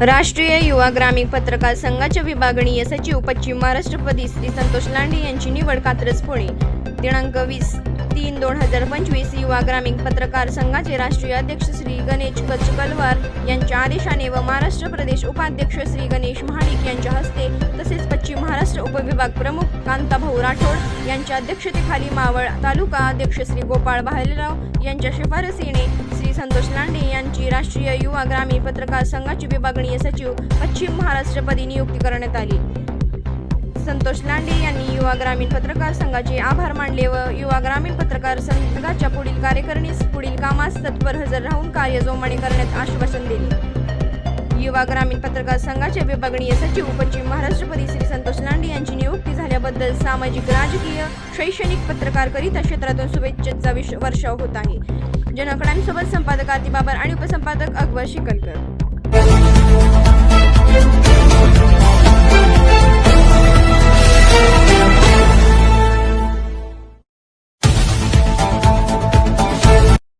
राष्ट्रीय युवा ग्रामीण पत्रकार संघाच्या विभागणीय सचिव पश्चिम महाराष्ट्रपदी श्री संतोष लांडे यांची निवड कात्रज पुणे. दिनांक वीस तीन दोन हजार पंचवीस युवा ग्रामीण पत्रकार संघाचे राष्ट्रीय अध्यक्ष श्री गणेश कचकलवार यांच्या आदेशाने व महाराष्ट्र प्रदेश उपाध्यक्ष श्री गणेश महाडिक यांच्या हस्ते महाराष्ट्र उपविभाग प्रमुख कांताभाऊ राठोड यांच्या अध्यक्षतेखाली मावळ तालुका अध्यक्ष श्री गोपाळ भालेराव यांच्या शिफारसीने श्री संतोष लांडे यांची राष्ट्रीय युवा ग्रामीण पत्रकार संघाची विभागणीय सचिव पश्चिम महाराष्ट्रपदी नियुक्ती करण्यात आली. संतोष लांडे यांनी युवा ग्रामीण पत्रकार संघाचे आभार मानले व युवा ग्रामीण पत्रकार संघाच्या पुढील कार्यकारिणीस पुढील कामास तत्पर हजर राहून कार्य जोमाने करण्यात आश्वासन दिले. युवा ग्रामीण पत्रकार संघाचे विभागणीय सचिव पश्चिम महाराष्ट्रपती श्री संतोष लांडे यांची नियुक्ती झाल्याबद्दल सामाजिक राजकीय शैक्षणिक पत्रकारकरिता क्षेत्रातून शुभेच्छेचा विश वर्षाव होत आहे. जनकडांसोबत संपादक आरती बाबर आणि उपसंपादक अकबर शिकलकर.